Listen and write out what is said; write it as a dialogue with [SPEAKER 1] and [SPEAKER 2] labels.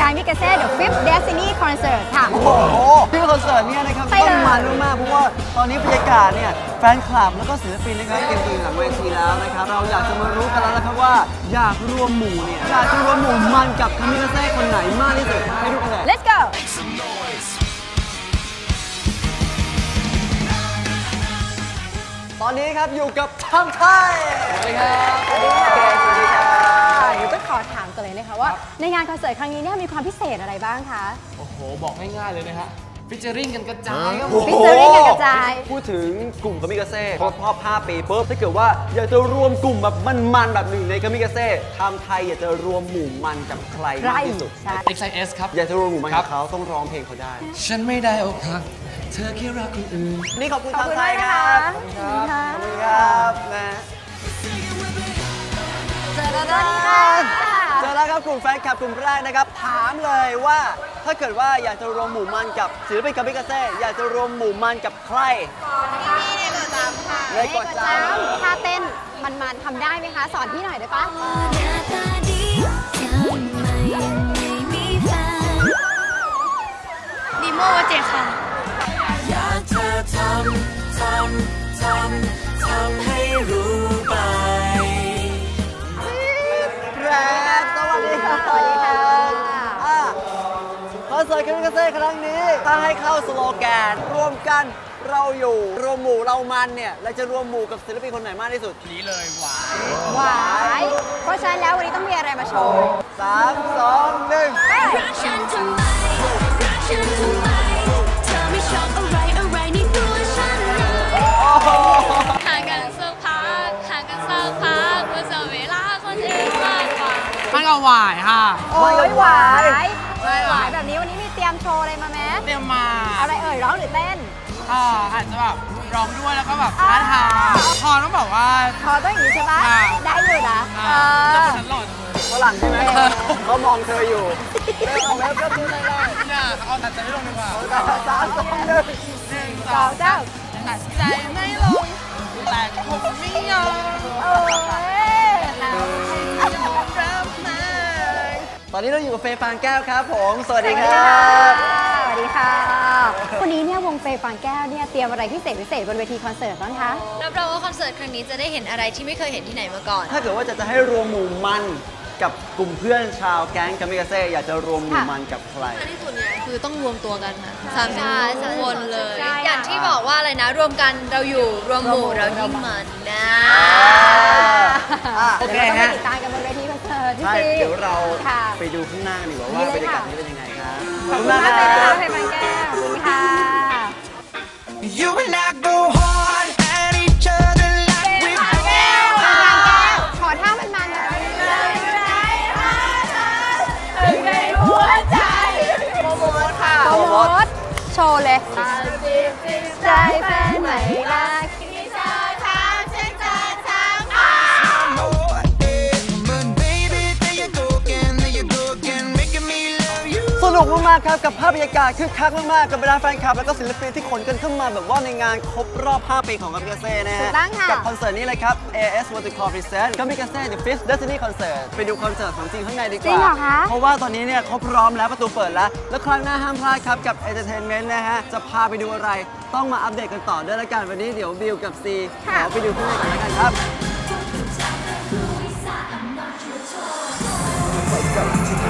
[SPEAKER 1] Kamikaze The Fifth Destiny Concert ค่ะ
[SPEAKER 2] โอ้โหที่คอนเสิร์ตเนี่ยนะครับ
[SPEAKER 1] ใช่เลย
[SPEAKER 2] ต้องมันมากๆเพราะว่าตอนนี้บรรยากาศเนี่ยแฟนคลับแล้วก็ศิลปินนะครับเตรียมตัวอยู่หลังเวทีแล้วนะครับเราอยากจะมารู้กันแล้วนะครับว่าอยากรวมหมู่เนี่ยอยากจะรวมหมู่มันกับคามิกาเซ่คนไหนมากที่สุดไปดูกันเลย
[SPEAKER 1] Let's go
[SPEAKER 2] ตอนนี้ครับอยู่กับทำไทยสวัสดีครับ
[SPEAKER 1] กันเลยนะคะว่าในงานคอนเสิร์ตครั้งนี้เนี่ยมีความพิเศษอะไรบ้างคะ
[SPEAKER 3] โอ้โห บอกง่ายๆเลยนะฮะฟิชเจอริงกันกระจายครับผม
[SPEAKER 1] ฟิชเจอริ่งกันกระจาย
[SPEAKER 2] พูดถึงกลุ่มคามิกาเซ่ครบรอบ5ปีปุ๊บถ้าเกิดว่าอยากจะรวมกลุ่มแบบมันๆแบบหนึ่งในคามิกาเซ่ทำไทยอยากจะรวมหมู่มันกับใครมากที่สุด
[SPEAKER 1] ใช่
[SPEAKER 3] XIS ครับ
[SPEAKER 2] อยากจะรวมหมู่มัน
[SPEAKER 3] ครั
[SPEAKER 2] กับบเขาต้องร้องเพลงเขาได้
[SPEAKER 3] ฉันไม่ได้อกหักเธอแค่รักคนอื่น
[SPEAKER 2] นี่ขอบคุณ
[SPEAKER 1] ขอบคุณ
[SPEAKER 2] ทำไทย
[SPEAKER 1] มาก
[SPEAKER 2] ค
[SPEAKER 1] นะ
[SPEAKER 2] รั
[SPEAKER 1] คะ
[SPEAKER 2] บ
[SPEAKER 1] ขอบคุณค่ะ
[SPEAKER 2] ขอบคุณครับนะ
[SPEAKER 1] สวัสดีค่ะ
[SPEAKER 2] เจอแล้วครับกลุ่มแฟนคลับกลุ่มแรกนะครับ ถามเลยว่าถ้าเกิดว่าอยากจะรวมหมู่มันกับศิลปินคามิกาเซ่อยากจะรวมหมู่มันกับใครเลยกดจ้า
[SPEAKER 1] ท่าเต้นมันๆทำได้ไหมคะ สอนพี่หน่อยได้ปะ
[SPEAKER 4] นิโมวเจค่ะ
[SPEAKER 5] อยากเธอทำทำทำทำให้รู้
[SPEAKER 2] สวัสดีครับ
[SPEAKER 1] สวัสดีค่ะ
[SPEAKER 2] อะคอนเสิร์ตคามิกาเซ่ครั้งนี้ ถ้าให้เข้าสโลแกนรวมกันเราอยู่รวมหมู่เรามันเนี่ยเราจะรวมหมู่กับศิลปินคนไหนมากที่สุด
[SPEAKER 3] นี้เลยหวาน
[SPEAKER 1] หวายเพราะฉะนั้นแล้ววันนี้ต้องมีอะไรมาโชว์
[SPEAKER 2] สามสองหนึ่ง
[SPEAKER 4] ว่ามันก็
[SPEAKER 3] หวายค่ะ
[SPEAKER 1] โอ้ยหวาย
[SPEAKER 3] ใช่เหรอ
[SPEAKER 1] หวายแบบนี้วันนี้มีเตรียมโชว์อะไรมาไหม
[SPEAKER 3] เตรียมมา
[SPEAKER 1] อะไรเอ่ยร้องหรือเต้น
[SPEAKER 3] อ่าอาจจะแบบร้องด้วยแล้วก็แบบท่าทางพอต้องแบบว่า
[SPEAKER 1] พอต้องอย่างนี้ใช่ปะ
[SPEAKER 3] อ่า
[SPEAKER 1] ได้อยู่นะ
[SPEAKER 3] อ่า
[SPEAKER 1] เอ
[SPEAKER 3] แต่
[SPEAKER 1] อ
[SPEAKER 3] ฉันหล่อจังเลย
[SPEAKER 2] ฝรั่งใช่ไหมเขามองเธออยู่เร็วเอาแล้วก็ดูได้ได้
[SPEAKER 3] เนี่ยเอาตัดใจไม่ลงดีกว่า
[SPEAKER 2] สามสองหนึ่ง
[SPEAKER 3] หนึ่งส
[SPEAKER 1] ส
[SPEAKER 3] อ
[SPEAKER 1] องงเจ้า
[SPEAKER 3] ตัดใจไม่ลงแต่ผมไม่ยอม
[SPEAKER 1] อ
[SPEAKER 2] นนี้เราอยู่กับเฟย์ฟางแก้วครับผม สวัสดีครั
[SPEAKER 1] สวัสดีค่ะ
[SPEAKER 2] บ
[SPEAKER 1] สวัสดีค่ะ วันนี้เนี่ยวงเฟย์ฟางแก้วเนี่ยเตรียมอะไรพิเศษพิเศษบนเวทีคอนเสิร์ตบ้างคะ
[SPEAKER 4] รับรองว่าคอนเสิร์ตครั้งนี้จะได้เห็นอะไรที่ไม่เคยเห็นที่ไหนมาก่อน
[SPEAKER 2] ถ้าเกิดว่าจะจะให้รวมหมู่มันกับกลุ่มเพื่อนชาวแก๊งคามิกาเซ่อยากจะรวมหมู่มันกับใคร
[SPEAKER 4] ที่สุดเนี่ยคือต้องรวมตัวกันค่ะสามสิบคนเลย
[SPEAKER 1] ใช่
[SPEAKER 4] อย่างที่บอกว่าอะไรนะ รวมกันเราอยู่รวมหมู่เรายิ่งมันนะ
[SPEAKER 2] อะโอเค
[SPEAKER 1] ดี๋ยวราต้อง
[SPEAKER 2] ฮะ
[SPEAKER 1] ไปติดตามกันบนเวทีคอนเสิร์ต พี่
[SPEAKER 2] ใช่
[SPEAKER 1] ซี
[SPEAKER 2] เดี๋ยวเรา
[SPEAKER 1] ค่ะ
[SPEAKER 2] ไปดูข้างหน้ากันดีกว่า
[SPEAKER 1] นี่
[SPEAKER 2] ว่า
[SPEAKER 1] เลย
[SPEAKER 2] บรรยากาศ
[SPEAKER 1] ค่ะ
[SPEAKER 2] นี้เป็นยังไงครับ
[SPEAKER 1] ขอบคุณมากเลยนะคะเฟย์ฟางแก้วขอบคุณค่ะ
[SPEAKER 5] You and I go hard at each other like we
[SPEAKER 1] ฟางแก้วฟางแก้วขอท่ามันมันๆหน่อยในหัวใจโปรโมทค่ะโปรโมทโชว์เลยใจแฟนใหม่รัก
[SPEAKER 2] นุกมากๆครับกับภาพบรรยากาศคึกคักมากๆกับบรรดาแฟนคลับแล้วก็ศิลปินที่ขนกันเข้ามาแบบว่าในงานครบรอบ 5 ปีของคามิกาเซ่นะ
[SPEAKER 1] ถู
[SPEAKER 2] ฮะ
[SPEAKER 1] กต้องค่ะ
[SPEAKER 2] กับคอนเสิร์ตนี้เลยครับ AS Vertical Present คามิกาเซ่ The Fifth Destiny Concert ไปดูคอนเสิร์ตของจริงข้างในดีก
[SPEAKER 1] จริง
[SPEAKER 2] ว่า
[SPEAKER 1] เหรอคะ
[SPEAKER 2] เพราะว่าตอนนี้เนี่ยเขาพร้อมแล้วประตูเปิดแล้ว แล้วครั้งหน้าห้ามพลาดครับกับ Entertainment นะฮะจะพาไปดูอะไรต้องมาอัปเดตกันต่อด้วยละกันวันนี้เดี๋ยวบิวกับซีเดี๋ยวไปดูข้างในกันแล้วกันครับ
[SPEAKER 5] Thank